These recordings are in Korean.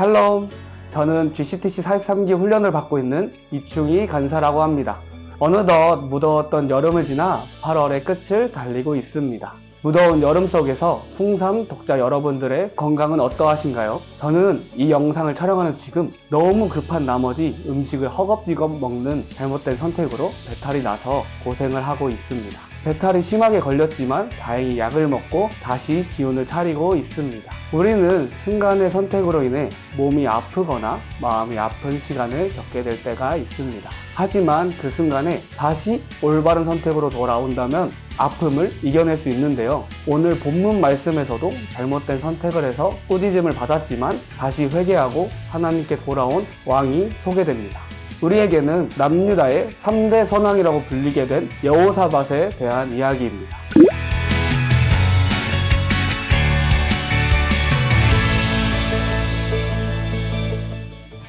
샬롬. 저는 GCTC 43기 훈련을 받고 있는 이충희 간사라고 합니다. 어느덧 무더웠던 여름을 지나 8월의 끝을 달리고 있습니다. 무더운 여름 속에서 풍삼 독자 여러분들의 건강은 어떠하신가요? 저는 이 영상을 촬영하는 지금 너무 급한 나머지 음식을 허겁지겁 먹는 잘못된 선택으로 배탈이 나서 고생을 하고 있습니다. 배탈이 심하게 걸렸지만 다행히 약을 먹고 다시 기운을 차리고 있습니다. 우리는 순간의 선택으로 인해 몸이 아프거나 마음이 아픈 시간을 겪게 될 때가 있습니다. 하지만 그 순간에 다시 올바른 선택으로 돌아온다면 아픔을 이겨낼 수 있는데요. 오늘 본문 말씀에서도 잘못된 선택을 해서 꾸짖음을 받았지만 다시 회개하고 하나님께 돌아온 왕이 소개됩니다. 우리에게는 남유다의 3대 선왕이라고 불리게 된 여호사밧에 대한 이야기입니다.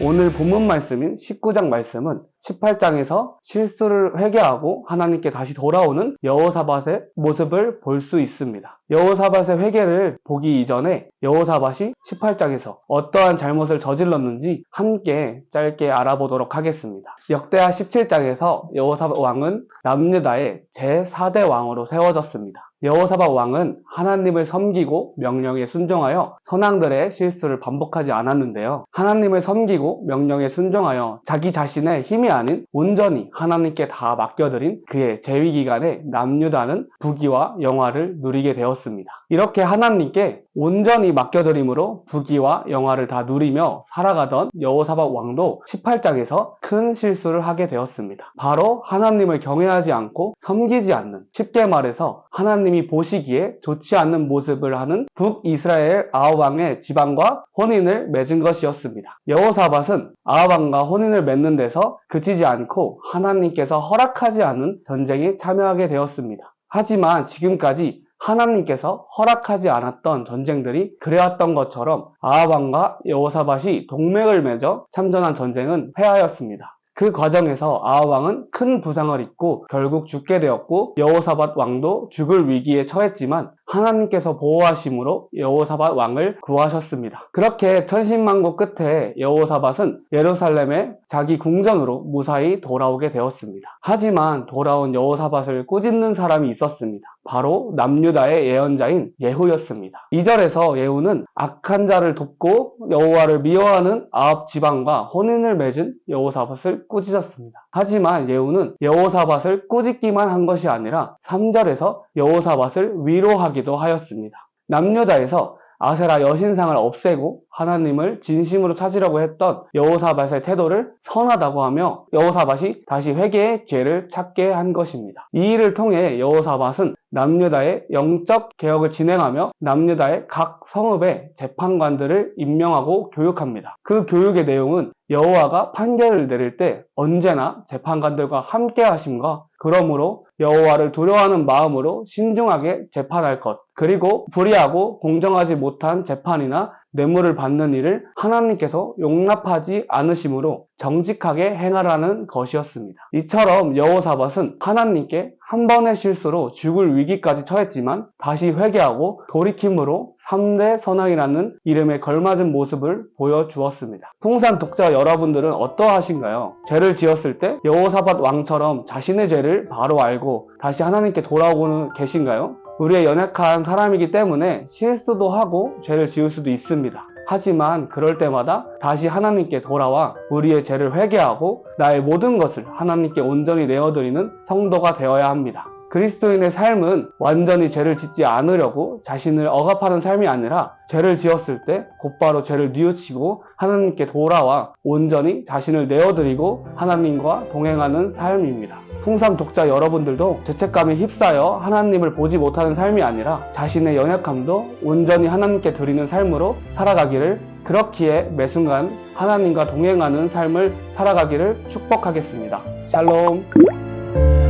오늘 본문 말씀인 19장 말씀은 18장에서 실수를 회개하고 하나님께 다시 돌아오는 여호사밧의 모습을 볼 수 있습니다. 여호사밧의 회개를 보기 이전에 여호사밧이 18장에서 어떠한 잘못을 저질렀는지 함께 짧게 알아보도록 하겠습니다. 역대하 17장에서 여호사밧 왕은 남유다의 제4대 왕으로 세워졌습니다. 여호사밧 왕은 하나님을 섬기고 명령에 순종하여 선왕들의 실수를 반복하지 않았는데요. 하나님을 섬기고 명령에 순종하여 자기 자신의 힘이 아닌 온전히 하나님께 다 맡겨드린 그의 재위 기간에 남유다는 부귀와 영화를 누리게 되었습니다. 이렇게 하나님께 온전히 맡겨드림으로 부귀와 영화를 다 누리며 살아가던 여호사밧 왕도 18장에서 큰 실수를 하게 되었습니다. 바로 하나님을 경외하지 않고 섬기지 않는 쉽게 말해서 하나님이 보시기에 좋지 않는 모습을 하는 북이스라엘 아합왕의 지방과 혼인을 맺은 것이었습니다. 여호사밧은 아합왕과 혼인을 맺는 데서 그치지 않고 하나님께서 허락하지 않은 전쟁에 참여하게 되었습니다. 하지만 지금까지 하나님께서 허락하지 않았던 전쟁들이 그래왔던 것처럼 아합왕과 여호사밧이 동맹을 맺어 참전한 전쟁은 패하였습니다. 그 과정에서 아합왕은 큰 부상을 입고 결국 죽게 되었고 여호사밧 왕도 죽을 위기에 처했지만 하나님께서 보호하심으로 여호사밧 왕을 구하셨습니다. 그렇게 천신만고 끝에 여호사밧은 예루살렘에 자기 궁전으로 무사히 돌아오게 되었습니다. 하지만 돌아온 여호사밧을 꾸짖는 사람이 있었습니다. 바로 남유다의 예언자인 예후였습니다. 2절에서 예후는 악한 자를 돕고 여호와를 미워하는 아합 지방과 혼인을 맺은 여호사밧을 꾸짖었습니다. 하지만 예후는 여호사밧을 꾸짖기만 한 것이 아니라 3절에서 여호사밧을 위로하기 도 하였습니다. 남유다에서 아세라 여신상을 없애고 하나님을 진심으로 찾으려고 했던 여호사밧의 태도를 선하다고 하며 여호사밧이 다시 회개의 기회를 찾게 한 것입니다. 이 일을 통해 여호사밧은 남유다의 영적 개혁을 진행하며 남유다의 각 성읍에 재판관들을 임명하고 교육합니다. 그 교육의 내용은 여호와가 판결을 내릴 때 언제나 재판관들과 함께 하심과 그러므로 여호와를 두려워하는 마음으로 신중하게 재판할 것 그리고 불의하고 공정하지 못한 재판이나 뇌물을 받는 일을 하나님께서 용납하지 않으심으로 정직하게 행하라는 것이었습니다. 이처럼 여호사밧은 하나님께 한 번의 실수로 죽을 위기까지 처했지만 다시 회개하고 돌이킴으로 3대 선왕이라는 이름에 걸맞은 모습을 보여주었습니다. 풍산 독자 여러분들은 어떠하신가요? 죄를 지었을 때 여호사밧 왕처럼 자신의 죄를 바로 알고 다시 하나님께 돌아오고는 계신가요? 우리의 연약한 사람이기 때문에 실수도 하고 죄를 지을 수도 있습니다. 하지만 그럴 때마다 다시 하나님께 돌아와 우리의 죄를 회개하고 나의 모든 것을 하나님께 온전히 내어드리는 성도가 되어야 합니다. 그리스도인의 삶은 완전히 죄를 짓지 않으려고 자신을 억압하는 삶이 아니라 죄를 지었을 때 곧바로 죄를 뉘우치고 하나님께 돌아와 온전히 자신을 내어드리고 하나님과 동행하는 삶입니다. 풍삼 독자 여러분들도 죄책감에 휩싸여 하나님을 보지 못하는 삶이 아니라 자신의 연약함도 온전히 하나님께 드리는 삶으로 살아가기를 그렇기에 매 순간 하나님과 동행하는 삶을 살아가기를 축복하겠습니다. 샬롬.